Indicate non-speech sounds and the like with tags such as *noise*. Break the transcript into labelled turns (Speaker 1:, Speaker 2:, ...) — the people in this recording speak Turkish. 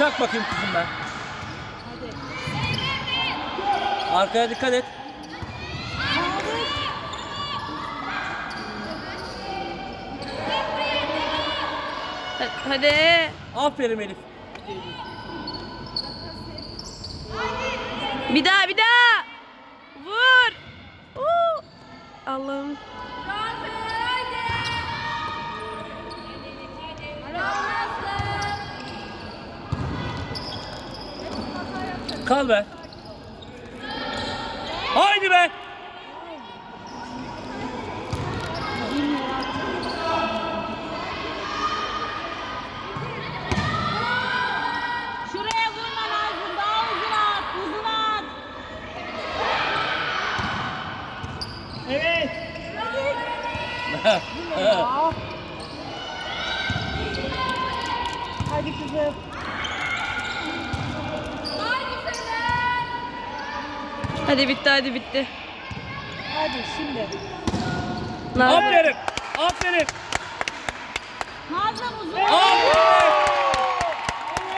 Speaker 1: Çak bakayım kızım ben. Arkaya dikkat et.
Speaker 2: Hadi.
Speaker 1: Aferin Elif.
Speaker 2: Bir daha bir daha. Vur. Allah'ım.
Speaker 1: Kal be. Haydi be.
Speaker 3: Şuraya vurma lazım. Daha uzun at. Uzun at. *laughs*
Speaker 4: Hadi kızım.
Speaker 2: Hadi bitti hadi bitti.
Speaker 4: Hadi şimdi.
Speaker 2: Yapıyorsun?
Speaker 1: Aferin. Aferin.
Speaker 3: Nazım uzun.